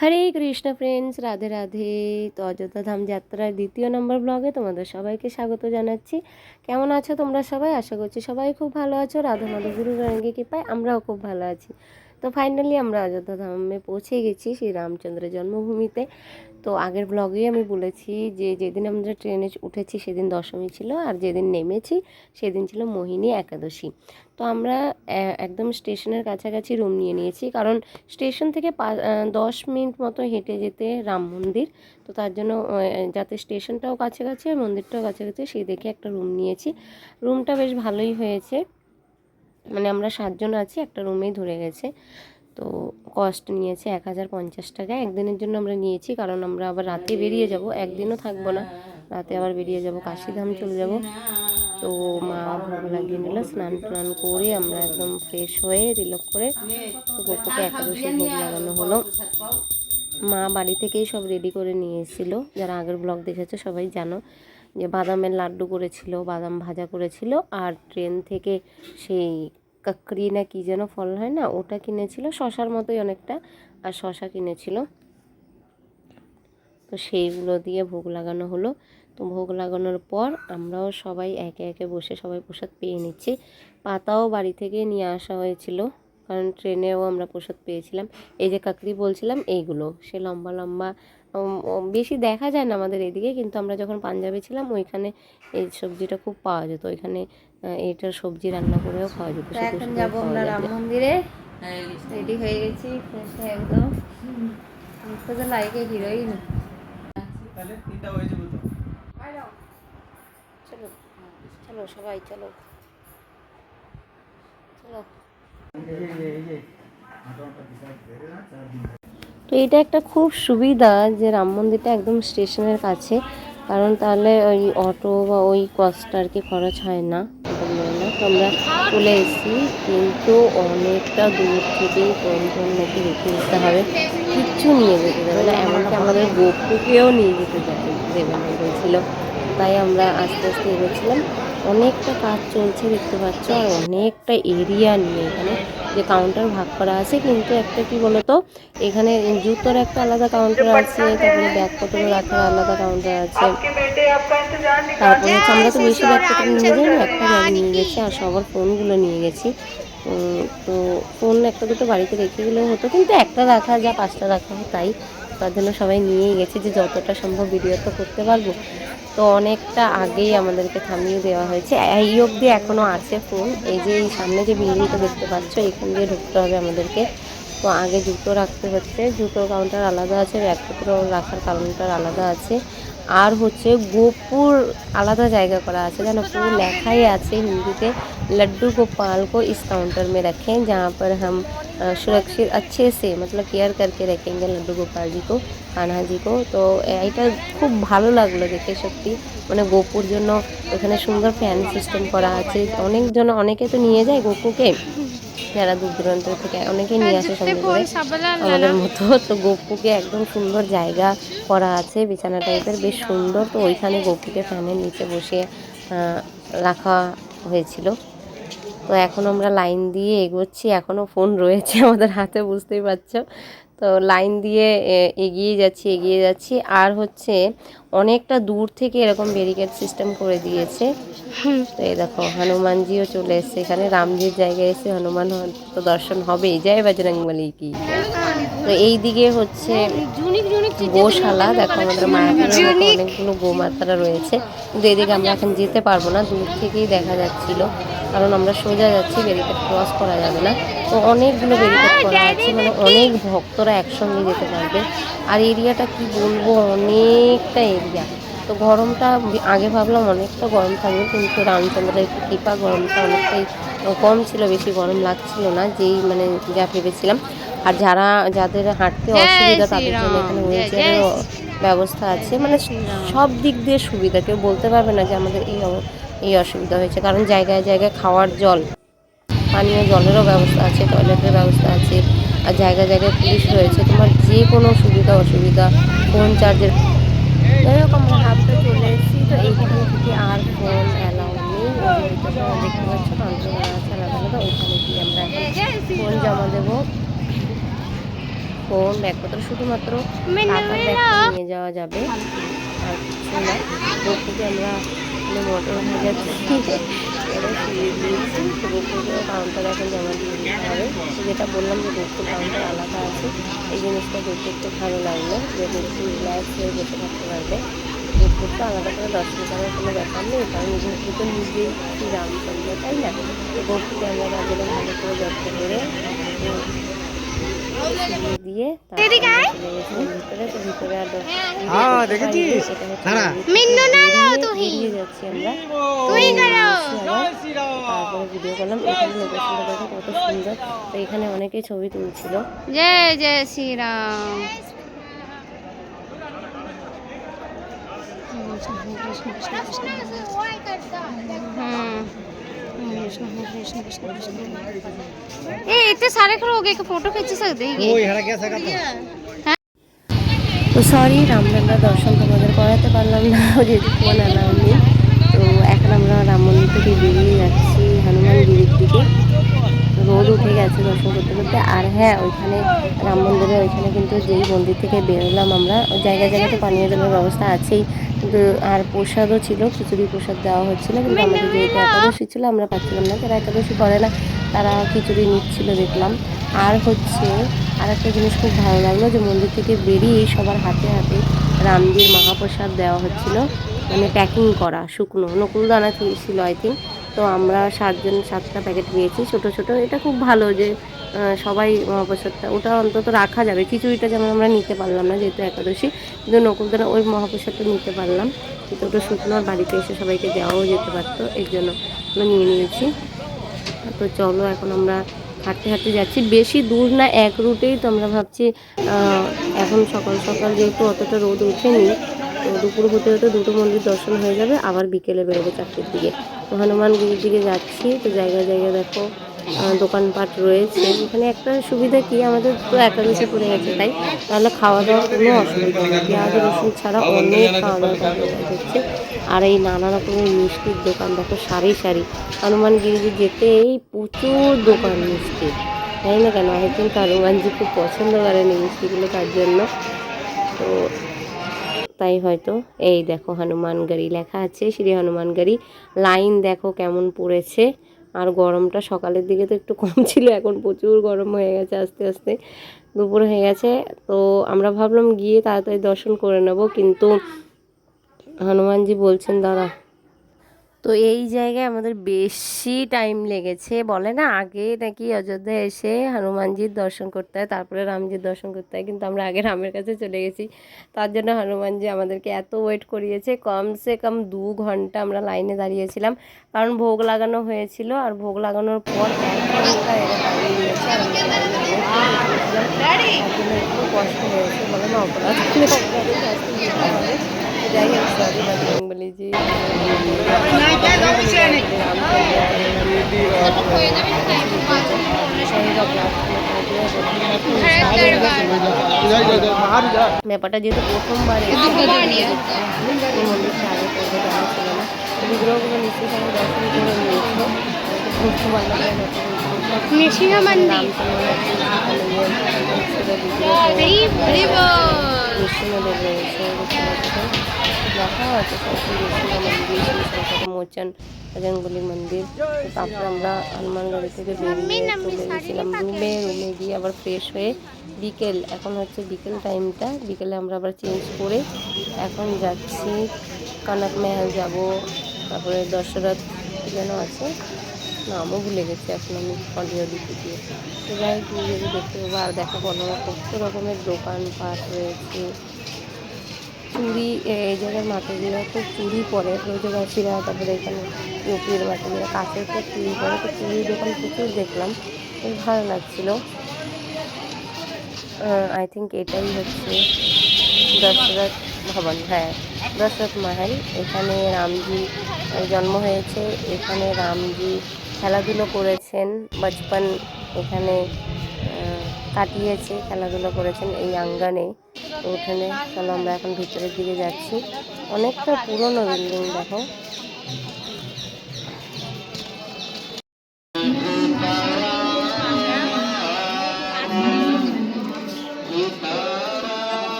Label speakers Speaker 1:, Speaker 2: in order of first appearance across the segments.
Speaker 1: হরে Krishna friends Radhe Radhe. তো অযোধ্যা ধাম যাত্রার দ্বিতীয় নম্বর ব্লগে তোমাদের সবাইকে স্বাগত জানাচ্ছি। কেমন আছো তোমরা সবাই? আশা করছি সবাই খুব ভালো আছো। রাধা মাধব গুরু রঙ্গে কৃপায় আমরাও খুব ভালো আছি। তো ফাইনালি আমরা অযোধ্যা ধামে পৌঁছে গেছি শ্রী রামচন্দ্রের জন্মভূমিতে। তো আগের ব্লগেই আমি বলেছি যে যেদিন আমরা ট্রেনে উঠেছি সেদিন দশমী ছিল আর যেদিন নেমেছি সেদিন ছিল মোহিনী একাদশী। তো আমরা একদম স্টেশনের কাছাকাছি রুম নিয়ে নিয়েছি। কারণ স্টেশন থেকে দশ মিনিট মতো হেঁটে যেতে রাম মন্দির। তো তার জন্য যাতে স্টেশনটাও কাছাকাছি আর মন্দিরটাও কাছাকাছি সেই দেখে একটা রুম নিয়েছি। রুমটা বেশ ভালোই হয়েছে। মানে আমরা সাতজন আছি, একটা রুমেই ধরে গেছে। তো কস্ট নিয়েছে এক হাজার পঞ্চাশ টাকা। একদিনের জন্য আমরা নিয়েছি, কারণ আমরা আবার রাতে বেরিয়ে যাব। একদিনও থাকব না। রাতে আবার বেরিয়ে যাব, কাশিধাম চলে যাব। তো মা ভোগ লাগিয়ে নিল, স্নান টান করে আমরা একদম ফ্রেশ হয়ে তিলক করে তো গপুকে একাদশী ভোগ লাগানো হলো। মা বাড়ি থেকেই সব রেডি করে নিয়ে এসেছিল যারা আগের ব্লগ দেখেছ সবাই জানো যে বাদামের লাড্ডু করেছিল, বাদাম ভাজা করেছিল, আর ট্রেন থেকে সেই কাকড়ি না কি যেন ফল হয় না, ওটা কিনেছিল, শশার মতোই অনেকটা, আর শশা কিনেছিল। তো সেইগুলো দিয়ে ভোগ লাগানো হলো। তো ভোগ লাগানোর পর আমরাও সবাই একে একে বসে সবাই প্রসাদ পেয়ে নিচ্ছি। পাতাও বাড়ি থেকে নিয়ে আসা হয়েছিল কারণ ট্রেনেও আমরা প্রসাদ পেয়েছিলাম। এই যে কাকড়ি বলছিলাম এইগুলো। সে লম্বা লম্বা বেশি দেখা যায় না আমাদের এদিকে কিন্তু আমরা যখন পাঞ্জাবে ছিলাম ওইখানে এই সবজিটা খুব পাওয়া যেত। ওইখানে এইটার সবজি রান্না করেও খাওয়া যেত।
Speaker 2: এখন যাব আমরা রাম মন্দিরে। রেডি হয়ে গেছি ফ্রেশ হয়ে একদম। তো লাইকে হিরোইন।
Speaker 3: তাহলে তিনটা হয়ে যাবে তো।
Speaker 1: চলো চলো সবাই, চলো। চলো। তো এটা একটা খুব সুবিধা যে রাম মন্দিরটা একদম স্টেশনের কাছে, কারণ তাহলে ওই অটো বা ওই কস্ট আর কি খরচ হয় না। তো আমরা চলে এসেছি, কিন্তু অনেকটা দূর থেকেই ফোন নাকি রেখে দিতে হবে। কিচ্ছু নিয়ে যেতে দেবে না, এমনকি আমাদের গোপুকেও নিয়ে যেতে দেবে দেবে বলছিল। তাই আমরা আস্তে আস্তে এগোচ্ছিলাম। অনেকটা কাজ চলছে দেখতে পাচ্ছ আর অনেকটা এরিয়া নিয়ে এখানে যে কাউন্টার ভাগ করা আছে কিন্তু একটা কি বলতো এখানে জুতোর একটা আলাদা কাউন্টার আছে তারপরে ব্যাগপত্র রাখার আলাদা কাউন্টার আছে। তারপরে হচ্ছে আমরা তো বেশি ব্যাগপত্র নিয়ে যাই না একটা ব্যাগ নিয়ে গেছি আর সবার ফোনগুলো নিয়ে গেছি। তো ফোন একটা দুটো বাড়িতে রেখে গেলেও হতো কিন্তু একটা রাখা যা পাঁচটা রাখা হয় তাই। তার জন্য সবাই নিয়েই গেছে যে যতটা সম্ভব ভিডিও তো করতে পারব। তো অনেকটা আগেই আমাদেরকে থামিয়ে দেওয়া হয়েছে। এই অবধি এখনও আছে ফোন এই যে এই সামনে যে বিল্ডিংটা দেখতে পাচ্ছ, এখান দিয়ে ঢুকতে হবে আমাদেরকে। তো আগে জুতো রাখতে হচ্ছে। জুতোর কাউন্টার আলাদা আছে ব্যাগপত্র রাখার কাউন্টার আলাদা আছে। আর হচ্ছে গোপুর আলাদা জায়গা করা আছে যেন পুরো লেখাই আছে হিন্দিতে लड्डू गोपाल को इस काउंटर में रखें जहाँ पर हम अ, सुरक्षित अच्छे से मतलब केयर करके रखेंगे लड्डू गोपाल जी को কানহা জি কো তো এটা খুব ভালো লাগলো দেখে সত্যি মানে গোপুর জন্য ওখানে সুন্দর ফ্যান সিস্টেম করা আছে অনেকজন অনেকে তো নিয়ে যায় গোপুকে যারা দূর দূরান্ত থেকে অনেকে নিয়ে আসে সঙ্গে করে আমাদের মতো তো গোপুকে একদম সুন্দর জায়গা করা আছে বিছানা টাইপের বেশ সুন্দর। তো ওইখানে গোপুকে ফ্যানের নিচে বসে রাখা হয়েছিল। তো এখন আমরা লাইন দিয়ে এগোচ্ছি এখনও ফোন রয়েছে আমাদের হাতে বুঝতেই পারছ। তো লাইন দিয়ে এগিয়ে যাচ্ছি এগিয়ে যাচ্ছি। আর হচ্ছে অনেকটা দূর থেকে এরকম ব্যারিকেড সিস্টেম করে দিয়েছে। তো এই দেখো, হনুমানজিও চলে এসছে এখানে। রামজির জায়গায় এসে হনুমান তো দর্শন হবেই। যাই বজরং কি? তো এই দিকে হচ্ছে গোশালা দেখো আমাদের মতো অনেকগুলো গোমাতারা রয়েছে। কিন্তু এদিকে আমরা এখন যেতে পারব না দূর থেকেই দেখা যাচ্ছিল। কারণ আমরা সোজা যাচ্ছি ব্যারিকেড ক্রস করা যাবে না। তো অনেকগুলো ব্যারিকেড করা আছে মানে অনেক ভক্তরা একসঙ্গে যেতে পারবে। আর এরিয়াটা কি বলব অনেকটা এরিয়া তো গরমটা আগে ভাবলাম অনেকটা গরম থাকবে কিন্তু রামচন্দ্রের একটু কৃপা গরমটা অনেকটাই কম ছিল বেশি গরম লাগছিল না যেই মানে যা ভেবেছিলাম। আর যারা যাদের হাঁটতে অসুবিধা তাদের জন্য এখানে হুইলচেয়ারেরও ব্যবস্থা আছে। মানে সব দিক দিয়ে সুবিধা। কেউ বলতে পারবে না যে আমাদের এই এই অসুবিধা হয়েছে। কারণ জায়গায় জায়গায় খাওয়ার জল পানীয় জলেরও ব্যবস্থা আছে টয়লেটের ব্যবস্থা আছে আর জায়গায় জায়গায় পুলিশ রয়েছে। তোমার যে কোনো সুবিধা অসুবিধা ফোন চার্জের যাই হোক চলে এসেছি। তো এইখান থেকে আর ফোন অ্যালাউ নেই। ওই দেখতে পাচ্ছ কাউন্টার আছে আলাদা আলাদা গিয়ে আমরা ফোন জমা দেবো। ফোন ব্যাগপত্র শুধুমাত্র টাকার ব্যাগটা নিয়ে যাওয়া যাবে। আর কিছু না গোপুকে আমরা মোটর হয়ে যাচ্ছি এবার ফিরিয়ে দিয়েছি তো গোপুকে কাউন্টার এখন জমা দিয়ে দিতে হবে। তো যেটা বললাম যে গোপুর কাউন্টার আলাদা আছে এই জিনিসটা দেখতে একটু ভালো লাগল। যে গোপু রিল্যাক্স হয়ে বসে থাকতে পারবে। তো আলাদা করে দর্শন করার কোনো ব্যাপার নেই কারণ গোপু তো নিজেই শ্রী রামচন্দ্র তাই না? তো গোপুকে আমরা ভালো করে যত্ন করে দিয়ে দিয়ে তারপরে চলে গেছিলাম ভিতরে তো ভিতরে আর দর-
Speaker 3: হ্যাঁ, দেখেছিস?
Speaker 1: এটা হচ্ছে
Speaker 3: খাড়া।
Speaker 1: মিন্নু না বেরিয়ে যাচ্ছি আমরা তুই তারপরে ভিডিও করলাম এখানে লোকেশনটা দেখো কত সুন্দর তো এখানে অনেকেই ছবি তুলছিল
Speaker 2: জয় জয় শ্রীরাম ए इतने सारे खड़े हो गए कि फोटो खींच सकते हैं
Speaker 3: ওই হারা কে সাকা
Speaker 1: তো সরি রামলাল্লা দর্শন তোমাদের করাতে পারলাম না যেহেতু ফোন অ্যালাউ নেই তো এখন আমরা রাম মন্দির থেকে বেরিয়ে যাচ্ছি হনুমানগিরির দিকে রোদ উঠে গেছে দর্শন করতে করতে আর হ্যাঁ ওইখানে রাম মন্দিরে ওইখানে কিন্তু যেই মন্দির থেকে বেরোলাম আমরা ওই জায়গায় জায়গাতে পানীয় জলের ব্যবস্থা আছেই কিন্তু আর প্রসাদও ছিল খিচুড়ি প্রসাদ দেওয়া হচ্ছিল কিন্তু আমাদের যেহেতু একাদশী ছিল আমরা পাচ্ছিলাম না যারা একাদশী করে না তারা খিচুড়ি নিচ্ছিল দেখলাম। আর হচ্ছে আর একটা জিনিস খুব ভালো লাগল যে মন্দির থেকে বেরিয়ে সবার হাতে হাতে রামজির মহাপ্রসাদ দেওয়া হচ্ছিল মানে প্যাকিং করা শুকনো নকুলদানা ছিল আই থিঙ্ক তো আমরা সাতজন সাতটা প্যাকেট পেয়েছি ছোট ছোট। এটা খুব ভালো যে সবাই মহাপ্রসাদটা, ওটা অন্তত রাখা যাবে। খিচুড়িটা যেমন আমরা নিতে পারলাম না, যেহেতু একাদশী, কিন্তু নকুলদানা ওই মহাপ্রসাদটা নিতে পারলাম। কিন্তু ওটা শুকনো বাড়িতে এসে সবাইকে দেওয়াও যেতে পারতো, এর জন্য আমরা নিয়ে নিয়েছি। তো চলো, এখন আমরা হাঁটতে হাঁটতে যাচ্ছি। বেশি দূর না, এক রুটেই তো আমরা ভাবছি এখন সকাল সকাল যেহেতু অতটা রোদ ওঠেনি, তো দুপুর হতে হতে দুটো মন্দির দর্শন হয়ে যাবে। আবার বিকেলে বেরোবো চারটের দিকে। তো হনুমানগিরির দিকে যাচ্ছি। তো জায়গায় জায়গায় দেখো দোকানপাট রয়েছে। এখানে একটা সুবিধা কি? আমাদের তো একাদশী পড়ে গেছে, তাই তাহলে খাওয়া দাওয়ার কোনো অসুবিধা নেই। পেঁয়াজ, রসুন ছাড়া অনেক খাওয়া ব্যবস্থা হচ্ছে আর এই নানা রকমের মিষ্টির দোকান, দেখো সারি সারি। হনুমানগিরিতে যেতে এই প্রচুর দোকান মিষ্টি জানি না কেন? আই থিঙ্ক হনুমানজি খুব পছন্দ করেন এই মিষ্টিগুলো তার জন্য। তো তাই হয়তো এই দেখো হনুমানগাড়ি লেখা আছে, শ্রী হনুমানগাড়ি লাইন দেখো কেমন পড়েছে। আর গরমটা সকালের দিকে তো একটু কম ছিল, এখন প্রচুর গরম হয়ে গেছে আস্তে আস্তে। দুপুর হয়ে গেছে, তো আমরা ভাবলাম গিয়ে তাড়াতাড়ি দর্শন করে নেব, কিন্তু হনুমানজি বলছেন, দাঁড়া। তো এই জায়গায় আমাদের বেশি টাইম লেগেছে, বলে না? আগে নাকি অযোধ্যায় এসে হনুমানজির দর্শন করতে হয়, তারপরে রামজির দর্শন করতে হয়, কিন্তু আমরা আগে রামের কাছে চলে গেছি। তার জন্য হনুমানজি আমাদেরকে এত ওয়েট করিয়েছে, কমসে কম দু ঘণ্টা আমরা লাইনে দাঁড়িয়েছিলাম। কারণ ভোগ লাগানো হয়েছিল, আর ভোগ লাগানোর পর এক ঘণ্টা এরা কষ্ট হয়েছে, বলে না, অপরাধ সরি ব্যাপারটা যেহেতু প্রথমবার নিশ্চয়ই দর্শন করে নিয়েছে বুঝতে পারলাম দেখাও আছে মন্দির শ্রী সরস্বতী মন্দির তারপর আমরা হনুমানগড়ি থেকে বেরিয়ে চলে গেছিলাম রুমে গিয়ে আবার ফ্রেশ হয়ে বিকেল এখন হচ্ছে বিকেল টাইমটা বিকেলে আমরা আবার চেঞ্জ করে এখন যাচ্ছি কনক মেহাল যাব তারপরে দশরথ যেন আছে নামও ভুলে গেছি, এখন আমি অডিও দিতে গিয়ে। তো যাই হোক নিজেরই দেখতে পাবো আর দেখা বলো কত রকমের দোকানপাট রয়েছে। চুড়ি এই জায়গার মাতাজিরা তো চুড়ি পরে ব্রজবাসীরা তারপরে এখানে ইউপির মাতাজিরা কাছের তো চুড়ি পরে, তো চুড়ির দোকান প্রচুর দেখলাম, বেশ ভালো লাগছিল। আই থিঙ্ক এটাই হচ্ছে দশরথ ভবন হ্যাঁ দশরথ মহল এখানে রামজি জন্ম হয়েছে। এখানে রামজি খেলাধুলো করেছেন, বচপন এখানে কাটিয়েছে, খেলাধুলো করেছেন এই আঙ্গানে ওখানে চলো আমরা এখন ভিতরের দিকে যাচ্ছি। অনেকটা পুরনো বিল্ডিং দেখো।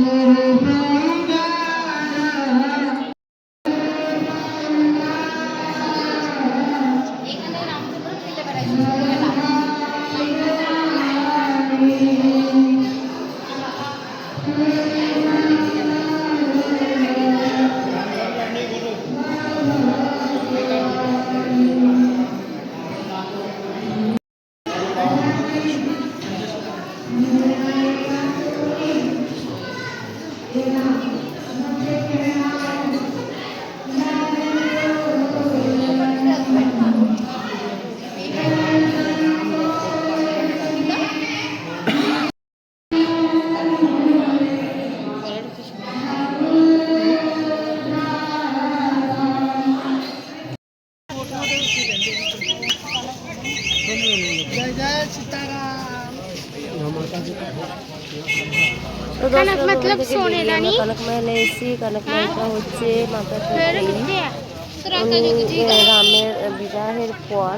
Speaker 2: এখানে
Speaker 1: এসেছি হচ্ছে মাতা রামের বিবাহের পর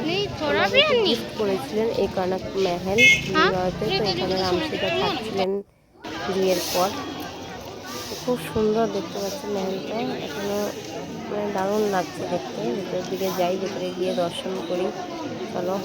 Speaker 1: গিফট করেছিলেন এই কনক মহল বিবাহতে। তো এখানে রাম সীতা থাকছিলেন বিয়ের পর। খুব সুন্দর দেখতে পাচ্ছি মহলটা। এখনও মানে দারুণ লাগছে দেখতে। ভেতরের দিকে যাই ভেতরে গিয়ে দর্শন করি। চলো।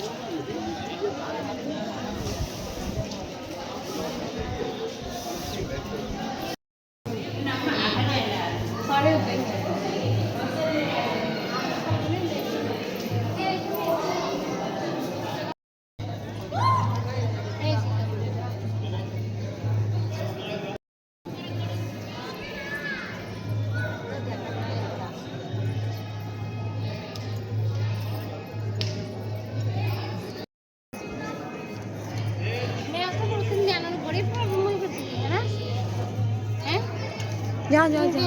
Speaker 2: যা যা
Speaker 1: যা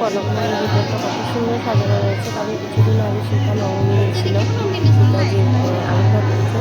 Speaker 1: কনকমায়ের ভিতরটা কত সুন্দর সাজানো রয়েছে তবে কিছুদিন আগে সেটা নবমী ছিল
Speaker 2: আলোটা
Speaker 1: পুজো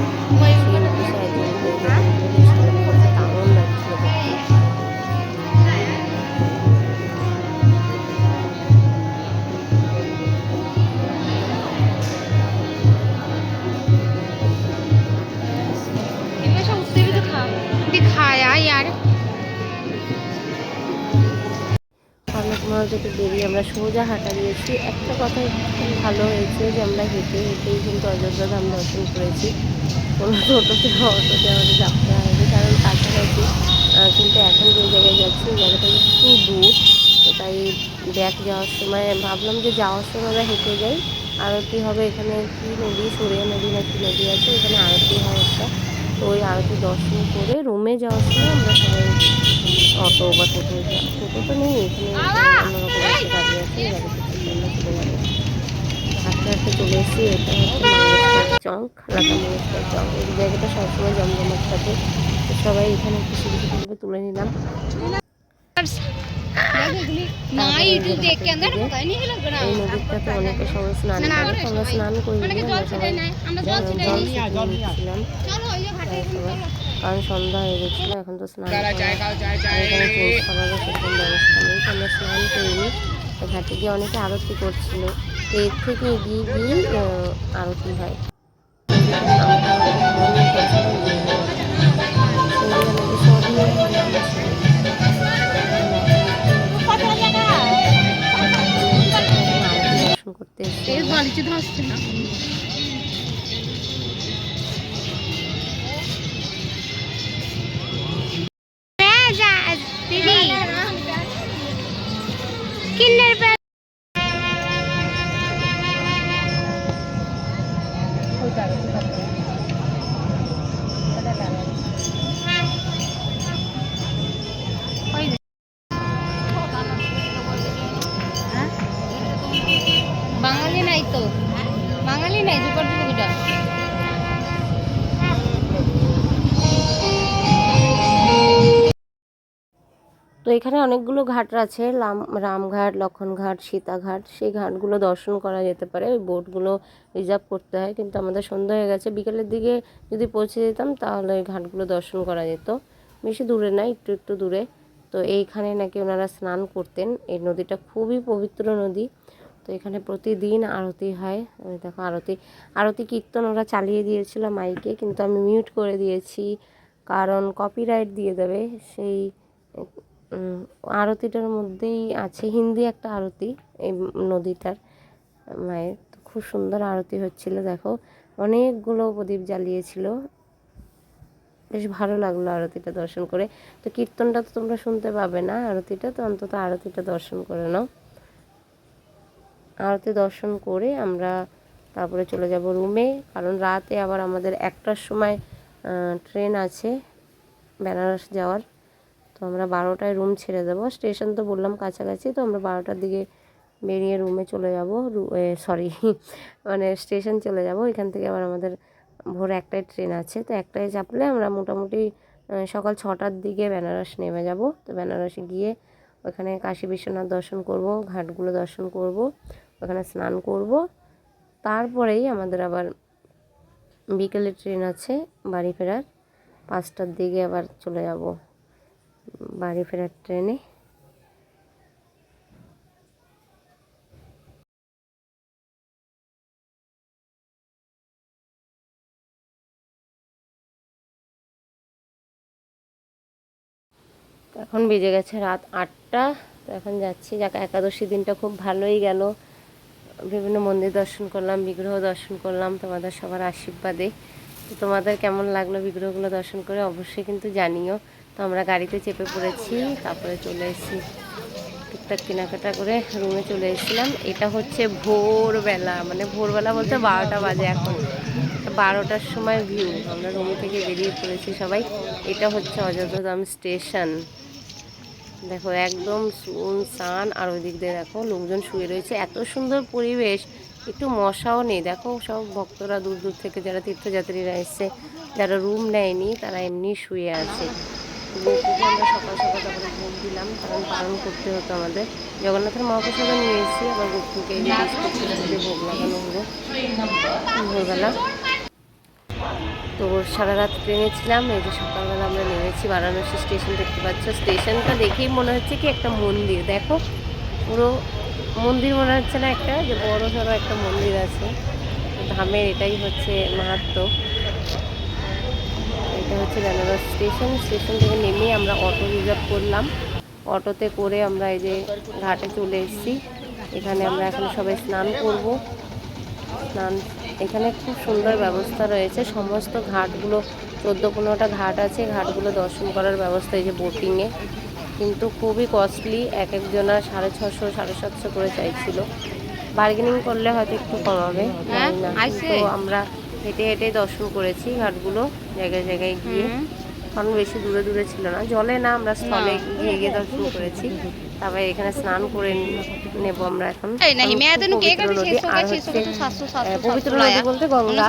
Speaker 1: থেকে বেরিয়ে আমরা সোজা হাঁটা দিয়েছি, একটা কথা খুব ভালো হয়েছে যে আমরা হেঁটে হেঁটেই কিন্তু অযোধ্যা ধাম দর্শন করেছি। কোনো টোটোতে অটোতে আমাদের চাপতে হয়নি, কারণ কাছাকাছি কিন্তু এখন যে জায়গায় যাচ্ছি জায়গাটা একটু দূর। তো তাই ব্যাক যাওয়ার সময় ভাবলাম যে যাওয়ার সময় আমরা হেঁটে যাই। আরতি হবে এখানে কি নদী? সরিয়া নদী না কি নদী আছে? এখানে আরতি হয় একটা। তো ওই আরতি দর্শন করে রুমে যাওয়ার সময় আমরা সবাই অটো বা টোটো টোটো তো নেই এখানে হাঁটতে হাঁটতে চলে এসেছি এটা হচ্ছে চক লাটা চক। এই জায়গাটা সবসময় জমজমাট থাকে। সবাই এখানে কিছু কিছু করে তুলে নিলাম। নদীটাতে স্নান করে স্নান করি কারণ সন্ধ্যা হয়ে গেছিল এখন তো স্নান করা আর এখানে চেঞ্জ করারও সেরকম ব্যবস্থা নেই আমরা স্নান করিনি। ঘাটে গিয়ে অনেকে আরতি করছিল। তো এর থেকে এগিয়ে গিয়েই আহ, আরতি হয়। আমরা এখানে অনেকগুলো ঘাট আছে রাম রামঘাট, লক্ষণঘাট, সীতাঘাট। সেই ঘাটগুলো দর্শন করা যেতে পারে। ওই বোটগুলো রিজার্ভ করতে হয়। কিন্তু আমাদের সন্ধ্যা হয়ে গেছে। বিকেলের দিকে যদি পৌঁছে যেতাম, তাহলে ওই ঘাটগুলো দর্শন করা যেত। বেশি দূরে না, একটু একটু দূরে। তো এইখানে নাকি ওনারা স্নান করতেন। এই নদীটা খুবই পবিত্র নদী। তো এখানে প্রতিদিন আরতি হয়। ওই দেখো, আরতি। আরতি কীর্তন ওরা চালিয়ে দিয়েছিল মাইকে, কিন্তু আমি মিউট করে দিয়েছি। কারণ কপিরাইট দিয়ে দেবে। সেই আরতিটার মধ্যেই আছে। হিন্দি একটা আরতি এই নদীটার। মায়ের তো খুব সুন্দর আরতি হচ্ছিল, দেখো। অনেকগুলো প্রদীপ জ্বালিয়েছিল। বেশ ভালো লাগল আরতিটা দর্শন করে। তো কীর্তনটা তো তোমরা শুনতে পাবে না। আরতিটা তো অন্তত আরতিটা দর্শন করে নাও। আরতি দর্শন করে আমরা তারপরে চলে যাব রুমে। কারণ রাতে আবার আমাদের একটার সময় ট্রেন আছে বেনারস যাওয়ার। তো আমরা বারোটায় রুম ছেড়ে দেবো। স্টেশন তো বললাম কাছাকাছি, তো আমরা বারোটার দিকে বেরিয়ে রুমে চলে যাব। সরি মানে স্টেশন চলে যাব। এখান থেকে আবার আমাদের ভোর একটায় ট্রেন আছে। তো একটায় চাপলে আমরা মোটামুটি সকাল ছটার দিকে বেনারস নেমে যাব। তো বেনারসে গিয়ে ওখানে কাশী বিশ্বনাথ দর্শন করব, ঘাটগুলো দর্শন করব, ওখানে স্নান করব। তারপরেই আমাদের আবার বিকেলে ট্রেন আছে বাড়ি ফেরার। পাঁচটার দিকে আবার চলে যাব। বাড়ি ফেরার ট্রেনে। এখন বেজে গেছে রাত আটটা। তো এখন যাচ্ছি। যাক, একাদশী দিনটা খুব ভালোই গেল। বিভিন্ন মন্দির দর্শন করলাম, বিগ্রহ দর্শন করলাম, তোমাদের সবার আশীর্বাদে। তো তোমাদের কেমন লাগল বিগ্রহগুলো দর্শন করে অবশ্যই কিন্তু জানিও। তো আমরা গাড়িতে চেপে পড়েছি, তারপরে চলে এসেছি টুকটাক কেনাকাটা করে রুমে চলে এসেছিলাম। এটা হচ্ছে ভোরবেলা মানে ভোরবেলা বলতে বারোটা বাজে এখন। বারোটার সময় ভিউ আমরা রুম থেকে বেরিয়ে পড়েছি সবাই। এটা হচ্ছে অযোধ্যাধাম স্টেশন দেখো, একদম সুনসান আর ওই দিক দিয়ে দেখো লোকজন শুয়ে রয়েছে। এত সুন্দর পরিবেশ, একটু মশাও নেই। দেখো, সব ভক্তরা দূর দূর থেকে যারা তীর্থযাত্রীরা এসছে, যারা রুম নেয়নি, তারা এমনি শুয়ে আছে। আমরা সকাল সকাল তারপরে ভোগ দিলাম, কারণ পালন করতে হতো আমাদের। জগন্নাথের মহাপ্রসাদও নিয়ে এসেছি, আবার গোপুকে দিয়ে ভোগ লাগানো হলো। ভোরবেলা। তো সারা রাত ট্রেনে ছিলাম, এই যে সকালবেলা আমরা নেমেছি বারাণসী স্টেশন, দেখতে পাচ্ছ। স্টেশনটা দেখেই মনে হচ্ছে কি একটা মন্দির। দেখো, পুরো মন্দির মনে হচ্ছে না একটা, যে বড় সড়ো একটা মন্দির আছে। ধামের এটাই হচ্ছে মাহাত্ম। এটা হচ্ছে বেনারস স্টেশন। স্টেশন থেকে নেমে আমরা অটো রিজার্ভ করলাম। অটোতে করে আমরা এই যে ঘাটে চলে এসেছি। এখানে আমরা এখন সবাই স্নান করব। স্নান এখানে খুব সুন্দর ব্যবস্থা রয়েছে। সমস্ত ঘাটগুলো চোদ্দ পনেরোটা ঘাট আছে। ঘাটগুলো দর্শন করার ব্যবস্থা এই যে বোটিংয়ে কিন্তু খুবই কস্টলি এক একজনা সাড়ে ছশো সাড়ে সাতশো করে চাইছিল। বার্গেনিং করলে হয়তো একটু কমাবে জানি না। তো আমরা হেঁটে হেঁটে দর্শন করেছি ঘাটগুলো জায়গায় জায়গায় গিয়ে। কারণ বেশি দূরে দূরে ছিল না। জলে না আমরা স্থলে গিয়ে গিয়ে দর্শন করেছি। তারপরে এখানে স্নান করে নেব আমরা এখন। পবিত্র নদী। বলতে গঙ্গা।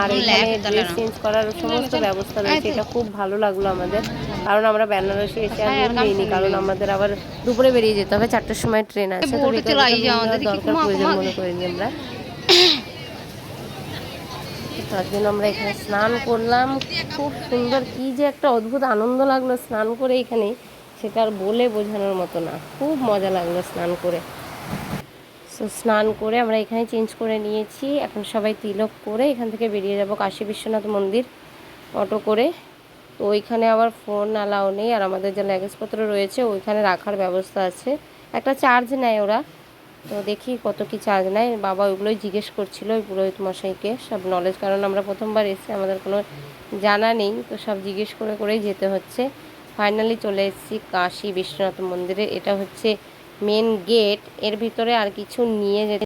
Speaker 1: আর এখানে চেঞ্জ করার সমস্ত ব্যবস্থা রয়েছে। এটা খুব ভালো লাগল আমাদের। কারণ আমরা বেনারসে এসে আর নিইনি কারণ আমাদের আবার দুপুরে বেরিয়ে যেতে হবে। চারটার সময় ট্রেন আছে। দরকার প্রয়োজন মনে করিনি আমরা। তার জন্য আমরা এখানে স্নান করলাম। খুব সুন্দর, কি যে একটা অদ্ভুত আনন্দ লাগল স্নান করে এখানে, সেটা আর বলে বোঝানোর মতো না। খুব মজা লাগল স্নান করে। সো স্নান করে আমরা এখানে চেঞ্জ করে নিয়েছি। এখন সবাই তিলক করে এখান থেকে বেরিয়ে যাব কাশী বিশ্বনাথ মন্দির অটো করে। তো ওইখানে আবার ফোন অ্যালাউ নেই, আর আমাদের যে লাগেজপত্র রয়েছে, ওইখানে রাখার ব্যবস্থা আছে। একটা চার্জ নেয় ওরা। তো দেখি কত কি চার্জ নেয়। বাবা ওইগুলোই জিজ্ঞেস করছিল ওই পুরোহিত মশাইকে। সব নলেজ কারণ আমরা প্রথমবার এসে আমাদের কোনো জানা নেই। তো সব জিজ্ঞেস করে করেই যেতে হচ্ছে। ফাইনালি চলে এসেছি কাশী বিশ্বনাথ মন্দিরে। এটা হচ্ছে মেন গেটের ভিতরে আর কিছু নিয়ে যেতে